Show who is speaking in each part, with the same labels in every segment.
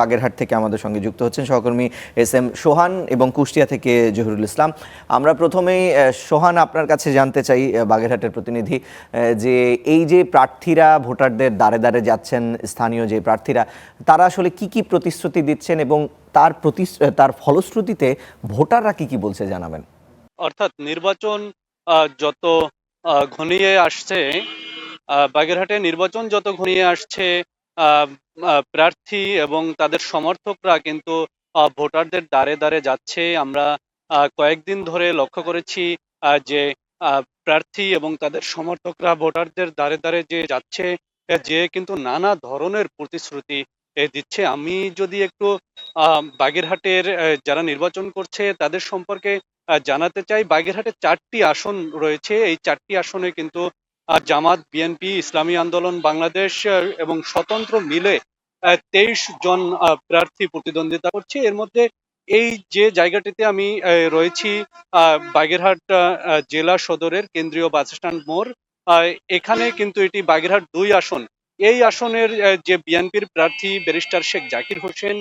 Speaker 1: বাগেরহাট থেকে আমাদের সঙ্গে যুক্ত হচ্ছেন সহকর্মী এস এম সোহান এবং কুষ্টিয়া থেকে জহিরুল ইসলাম। আমরা প্রথমেই সোহান, আপনার কাছে জানতে চাই বাগেরহাটের প্রতিনিধি যে এই যে প্রার্থীরা ভোটারদের দ্বারে দ্বারে যাচ্ছেন, স্থানীয় যে প্রার্থীরা, তারা আসলে কি কি প্রতিশ্রুতি দিচ্ছেন এবং তার প্রতি তার ফলশ্রুতিতে ভোটাররা কি কি বলছে জানাবেন?
Speaker 2: অর্থাৎ নির্বাচন যত ঘনিয়ে আসছে বাগেরহাটে নির্বাচন যত ঘনিয়ে আসছে প্রার্থী এবং তাদের সমর্থকরা কিন্তু ভোটারদের দ্বারে দ্বারে যাচ্ছে। আমরা কয়েকদিন ধরে লক্ষ্য করেছি যে প্রার্থী এবং তাদের সমর্থকরা ভোটারদের দ্বারে দ্বারে যে যাচ্ছে, যে কিন্তু নানা ধরনের প্রতিশ্রুতি দিচ্ছে। আমি যদি একটু বাগেরহাটের যারা নির্বাচন করছে তাদের সম্পর্কে জানাতে চাই, বাগেরহাটে চারটি আসন রয়েছে। এই চারটি আসনে কিন্তু জামাত বিএনপি ইসলামী আন্দোলন, বাংলাদেশ এবং স্বতন্ত্র মিলে তেইশ জন প্রার্থী প্রতিদ্বন্দ্বিতা করছে। এর মধ্যে এই যে জায়গাটিতে আমি রয়েছি বাগেরহাট জেলা সদরের কেন্দ্রীয় বাস স্ট্যান্ড মোড় এখানে কিন্তু এটি বাগেরহাট দুই আসন। এই আসনের যে বিএনপির প্রার্থী ব্যারিস্টার শেখ জাকির হোসেন,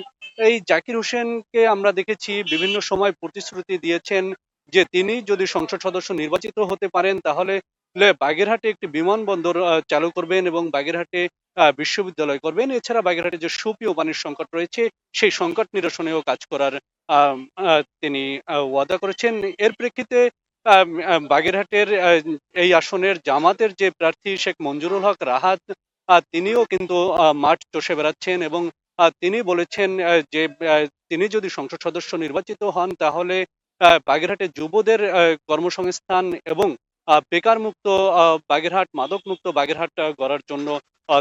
Speaker 2: এই জাকির হোসেনকে আমরা দেখেছি বিভিন্ন সময় প্রতিশ্রুতি দিয়েছেন যে তিনি যদি সংসদ সদস্য নির্বাচিত হতে পারেন, তাহলে বাগেরহাটে একটি বিমানবন্দর চালু করবেন এবং বাগেরহাটে বিশ্ববিদ্যালয় করবেন। এছাড়া বাগেরহাটে যে সুপীয় পানির সংকট রয়েছে, সেই সংকট নিরসনেও কাজ করার তিনি ওয়াদা করেছেন। এর প্রেক্ষিতে বাগেরহাটের এই আসনের জামাতের যে প্রার্থী শেখ মঞ্জুরুল হক রাহাত তিনিও কিন্তু মাঠ চষে বেড়াচ্ছেন এবং তিনি বলেছেন যে তিনি যদি সংসদ সদস্য নির্বাচিত হন, তাহলে বাগেরহাটে যুবদের কর্মসংস্থান এবং বেকার মুক্ত বাগেরহাট মাদক মুক্ত বাগেরহাট গড়ার জন্য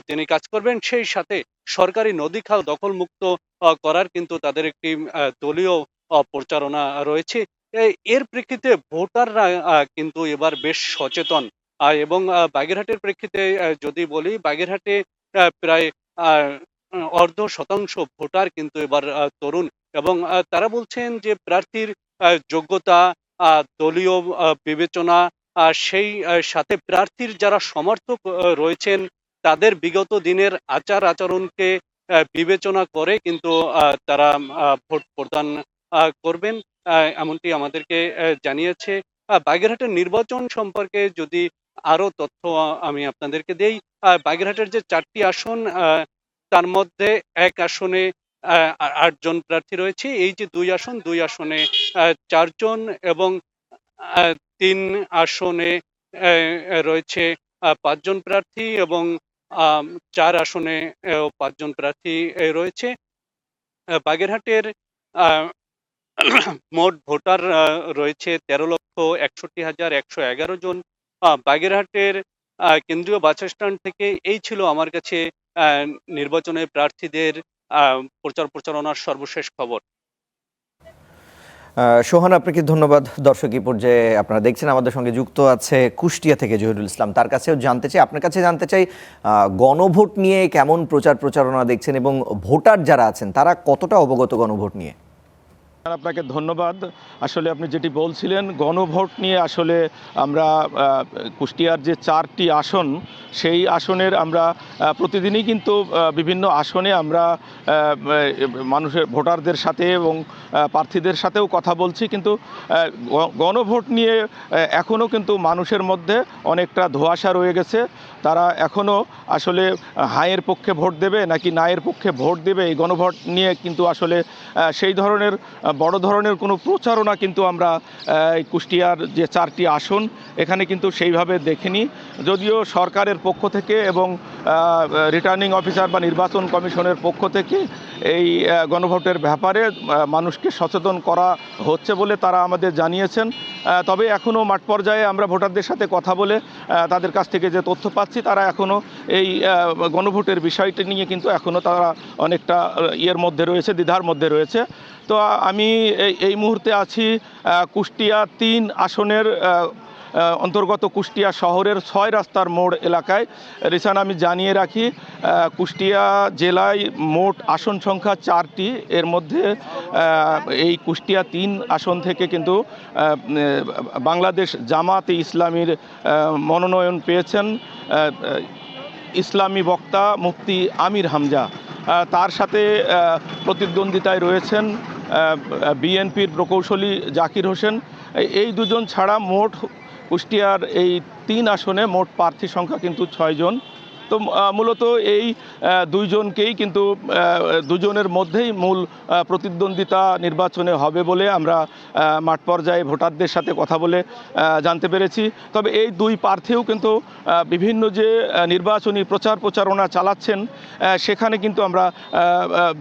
Speaker 2: তিনি কাজ করবেন। সেই সাথে সরকারি নদী খাল দখল মুক্ত করার কিন্তু তাদের একটি দলীয় প্রচারণা রয়েছে। এর প্রেক্ষিতে ভোটাররা কিন্তু এবার বেশ সচেতন। এবং বাগেরহাটের প্রেক্ষিতে যদি বলি, বাগেরহাটে প্রায় অর্ধ শতাংশ ভোটার কিন্তু এবার তরুণ। এবং তারা বলছেন যে প্রার্থীর যোগ্যতা দলীয় বিবেচনা সেই সাথে প্রার্থীর যারা সমর্থক রয়েছেন, তাদের বিগত দিনের আচার আচরণকে বিবেচনা করে কিন্তু তারা ভোট প্রদান করবেন এমনটি আমাদেরকে জানিয়েছে। বাগেরহাটের নির্বাচন সম্পর্কে যদি আরও তথ্য আমি আপনাদেরকে দেই বাগেরহাটের যে চারটি আসন তার মধ্যে এক আসনে আটজন প্রার্থী রয়েছে। এই যে দুই আসন, দুই আসনে চারজন এবং তিন আসনে রয়েছে পাঁচজন প্রার্থী এবং চার আসনে পাঁচজন প্রার্থী রয়েছে। বাগেরহাটের মোট ভোটার রয়েছে তেরো লক্ষ একষট্টি হাজার একশো এগারো জন। বাগেরহাটের কেন্দ্রীয় বাস স্ট্যান্ড থেকে এই ছিল আমার কাছে নির্বাচনে প্রার্থীদের প্রচার প্রচারণার সর্বশেষ খবর।
Speaker 1: সোহান, আপনাকে ধন্যবাদ। দর্শক, এই পর্যায়ে আপনারা দেখছেন আমাদের সঙ্গে যুক্ত আছে কুষ্টিয়া থেকে জহিরুল ইসলাম। তার কাছেও জানতে চাই, আপনার কাছে জানতে চাই গণভোট নিয়ে কেমন প্রচার প্রচারণা দেখছেন এবং ভোটার যারা আছেন, তারা কতটা অবগত গণভোট নিয়ে?
Speaker 3: আপনাকে ধন্যবাদ। আসলে আপনি যেটি বলছিলেন, গণভোট নিয়ে আসলে আমরা কুষ্টিয়ার যে চারটি আসন সেই আসনের আমরা প্রতিদিনই কিন্তু বিভিন্ন আসনে আমরা মানুষের, ভোটারদের সাথে এবং প্রার্থীদের সাথেও কথা বলছি। কিন্তু গণভোট নিয়ে এখনও কিন্তু মানুষের মধ্যে অনেকটা ধোঁয়াশা রয়ে গেছে। তারা এখনও আসলে হায়ের পক্ষে ভোট দেবে নাকি নায়ের পক্ষে ভোট দেবে এই গণভোট নিয়ে কিন্তু আসলে সেই ধরনের বড় ধরনের কোনো প্রচারণা কিন্তু আমরা কুষ্টিয়ার যে চারটি আসন, এখানে কিন্তু সেইভাবে দেখিনি। যদিও সরকারের পক্ষ থেকে এবং রিটার্নিং অফিসার বা নির্বাচন কমিশনের পক্ষ থেকে এই গণভোটের ব্যাপারে মানুষকে সচেতন করা হচ্ছে বলে তারা আমাদের জানিয়েছেন। তবে এখনও মাঠ পর্যায়ে আমরা ভোটারদের সাথে কথা বলে তাদের কাছ থেকে যে তথ্য পাচ্ছি, তারা এখনও এই গণভোটের বিষয়টি নিয়ে কিন্তু এখনও তারা অনেকটা ইয়ের মধ্যে রয়েছে, দ্বিধার মধ্যে রয়েছে। তো আমি এই মুহূর্তে আছি কুষ্টিয়া তিন আসনের অন্তর্গত কুষ্টিয়া শহরের ছয় রাস্তার মোড় এলাকায়। রিসান, আমি জানিয়ে রাখি কুষ্টিয়া জেলায় মোট আসন সংখ্যা চারটি। এর মধ্যে এই কুষ্টিয়া তিন আসন থেকে কিন্তু বাংলাদেশ জামাতে ইসলামীর মনোনয়ন পেয়েছেন ইসলামী বক্তা মুফতি আমির হামজা। তার সাথে প্রতিদ্বন্দ্বিতায় রয়েছেন বিএনপির প্রকৌশলী জাকির হোসেন। এই- দুজন ছাড়া মোট কুষ্টিয়ার এই তিন আসনে মোট প্রার্থী সংখ্যা কিন্তু ছয়জন। তো মূলত এই দুইজনকেই কিন্তু দুজনের মধ্যেই মূল প্রতিদ্বন্দ্বিতা নির্বাচনে হবে বলে আমরা মাঠ পর্যায়ে ভোটারদের সাথে কথা বলে জানতে পেরেছি। তবে এই দুই প্রার্থীও কিন্তু বিভিন্ন যে নির্বাচনী প্রচার প্রচারণা চালাচ্ছেন সেখানে কিন্তু আমরা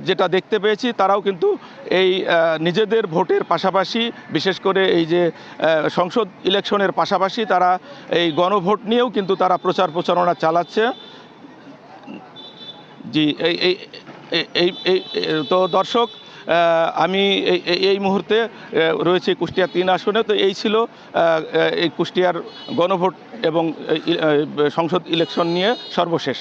Speaker 3: যেটা দেখতে পেয়েছি, তারাও কিন্তু এই নিজেদের ভোটের পাশাপাশি, বিশেষ করে এই যে সংসদ ইলেকশনের পাশাপাশি তারা এই গণভোট নিয়েও কিন্তু তারা প্রচার প্রচারণা চালাচ্ছে। জি, এই এই তো দর্শক আমি এই মুহূর্তে রয়েছে কুষ্টিয়া তিন আসনে। তো এই ছিল এই কুষ্টিয়ার গণভোট এবং সংসদ ইলেকশন নিয়ে সর্বশেষ।